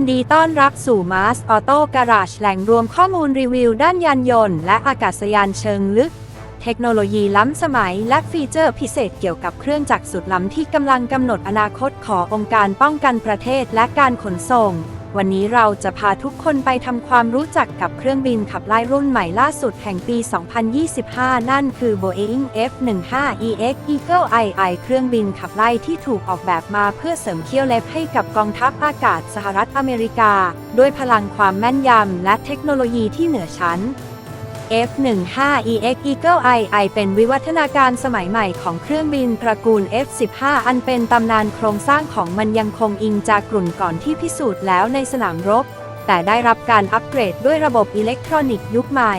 นดีต้อนรับสู่มาสออโต้การาชแหล่งรวมข้อมูลรีวิวด้านยานยนต์และอากาศยานเชิงลึก เทคโนโลยีล้ำสมัยและฟีเจอร์พิเศษเกี่ยวกับเครื่องจักรสุดล้ำที่กำลังกำหนดอนาคตขององค์การป้องกันประเทศและการขนส่ง วันนี้เราจะพาทุกคนไปทำความรู้จักกับเครื่องบินขับไล่รุ่นใหม่ล่าสุดแห่งปี 2025 นั่นคือ Boeing F-15EX Eagle II เครื่องบินขับไล่ที่ถูกออกแบบมาเพื่อเสริมเขี้ยวเล็บให้กับกองทัพอากาศสหรัฐอเมริกา ด้วยพลังความแม่นยำและเทคโนโลยีที่เหนือชั้น F-15EX Eagle II เป็นวิวัฒนาการสมัยใหม่ของเครื่องบินตระกูล F-15 อันเป็นตำนานโครงสร้างของมันยังคงอิงจากกลุ่นก่อนที่พิสูจน์แล้วในสนามรบ แต่ได้รับการอัปเกรดด้วยระบบอิเล็กทรอนิกส์ยุคใหม่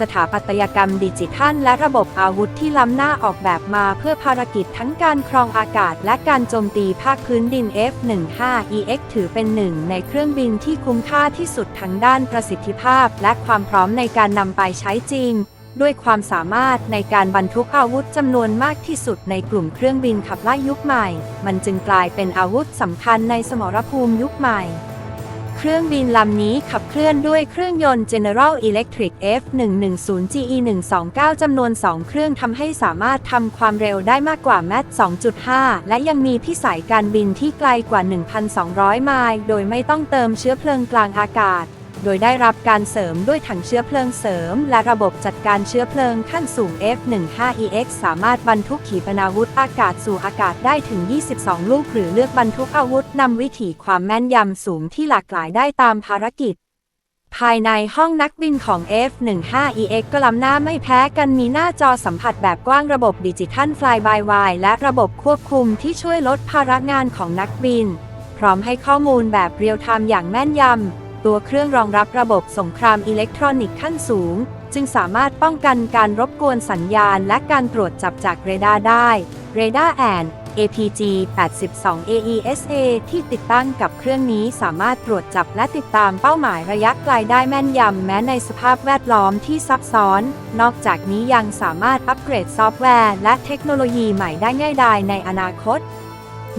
สถาปัตยกรรมดิจิทัล และระบบอาวุธที่ล้ำหน้าออกแบบมาเพื่อภารกิจทั้งการครองอากาศ และการโจมตีภาคพื้นดิน F-15EX ถือเป็นหนึ่งในเครื่องบินที่คุ้มค่าที่สุดทั้งด้านประสิทธิภาพ และความพร้อมในการนำไปใช้จริง ด้วยความสามารถในการบรรทุกอาวุธจำนวนมากที่สุดในกลุ่มเครื่องบินขับไล่ยุคใหม่ มันจึงกลายเป็นอาวุธสำคัญในสมรภูมิยุคใหม่ เครื่องบินลำนี้ขับเคลื่อนด้วยเครื่องยนต์ General Electric F110GE 129 จำนวน 2 เครื่องทำให้สามารถทำความเร็วได้มากกว่าแมท2.5 และยังมีพิสัยการบินที่ไกลกว่า 1,200 ไมล์ โดยไม่ต้องเติมเชื้อเพลิงกลางอากาศ โดยได้รับการเสริมด้วยถังเชื้อเพลิงเสริม และระบบจัดการเชื้อเพลิงขั้นสูง F15EX สามารถบรรทุกขีปนาวุธอากาศสู่อากาศได้ถึง 22 ลูก หรือเลือกบรรทุกอาวุธนำวิถีความแม่นยำสูงที่หลากหลายได้ตามภารกิจ ภายในห้องนักบินของ F15EX ก็ล้ำหน้าไม่แพ้กันมีหน้าจอสัมผัสแบบกว้างระบบดิจิทัล Fly by Wire และระบบควบคุมที่ช่วยลดภาระงานของนักบิน พร้อมให้ข้อมูลแบบเรียลไทม์อย่างแม่นยำ ตัวเครื่องรองรับระบบสงครามอิเล็กทรอนิกส์ขั้นสูง จึงสามารถป้องกันการรบกวนสัญญาณและการตรวจจับจากเรดาร์ได้เรดาร์แอน APG 82 AESA ที่ติดตั้งกับเครื่องนี้สามารถตรวจจับและติดตามเป้าหมายระยะไกลได้แม่นยำแม้ในสภาพแวดล้อมที่ซับซ้อน นอกจากนี้ยังสามารถอัปเกรดซอฟต์แวร์และเทคโนโลยีใหม่ได้ง่ายดายในอนาคต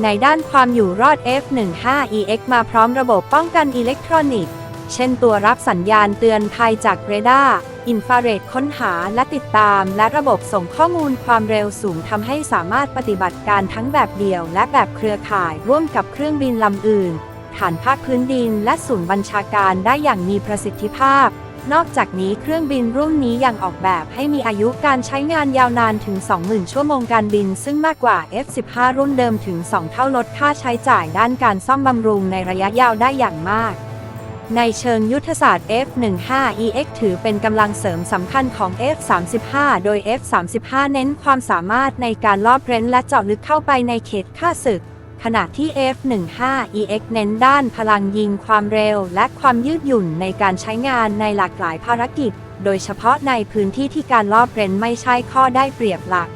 ในด้านความอยู่รอด F15EX มาพร้อมระบบป้องกันอิเล็กทรอนิกส์ เช่นตัวรับสัญญาณเตือนภัยจากเรดาร์ อินฟราเรดค้นหาและติดตาม และระบบส่งข้อมูลความเร็วสูงทำให้สามารถปฏิบัติการทั้งแบบเดี่ยว และแบบเครือข่ายร่วมกับเครื่องบินลำอื่น ฐานภาคพื้นดิน และศูนย์บัญชาการได้อย่างมีประสิทธิภาพ นอกจากนี้เครื่องบินรุ่นนี้ยังออกแบบให้มีอายุการใช้งานยาวนานถึง 20,000 ชั่วโมงการบิน ซึ่งมากกว่า F-15 รุ่นเดิมถึง 2 เท่าลดค่าใช้จ่ายด้านการซ่อมบำรุงในระยะยาวได้อย่างมาก ในเชิงยุทธศาสตร์ F-15EX ถือเป็นกำลังเสริมสำคัญของ F-35 โดย F-35 เน้นความสามารถในการลอบเร้นและเจาะลึกเข้าไปในเขตฆ่าศึก ขณะที่ F-15EX เน้นด้านพลังยิงความเร็วและความยืดหยุ่นในการใช้งานในหลากหลายภารกิจ โดยเฉพาะในพื้นที่ที่การลอบเร้นไม่ใช่ข้อได้เปรียบหลัก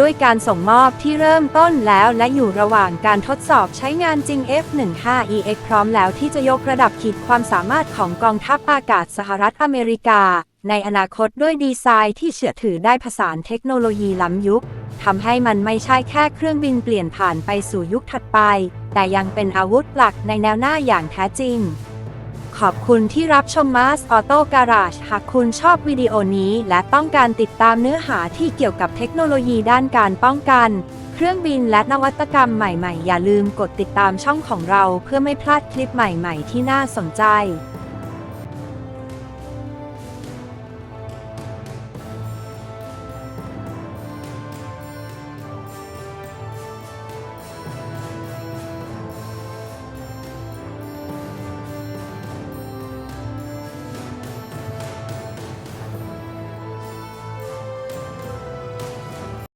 ด้วยการส่งมอบที่เริ่มต้นแล้วและอยู่ระหว่างการทดสอบใช้งานจริง F-15EX พร้อมแล้วที่จะยกระดับขีดความสามารถของกองทัพอากาศสหรัฐอเมริกา ในอนาคตด้วยดีไซน์ที่เชื่อถือได้ผสานเทคโนโลยีล้ำยุคทำให้มันไม่ใช่แค่เครื่องบินเปลี่ยนผ่านไปสู่ยุคถัดไป แต่ยังเป็นอาวุธหลักในแนวหน้าอย่างแท้จริง ขอบคุณที่รับชม Mars Auto Garage หากคุณชอบวิดีโอนี้และต้องการติดตามเนื้อหาที่เกี่ยวกับเทคโนโลยีด้านการป้องกัน เครื่องบินและนวัตกรรมใหม่ๆ อย่าลืมกดติดตามช่องของเราเพื่อไม่พลาดคลิปใหม่ๆ ที่น่าสนใจ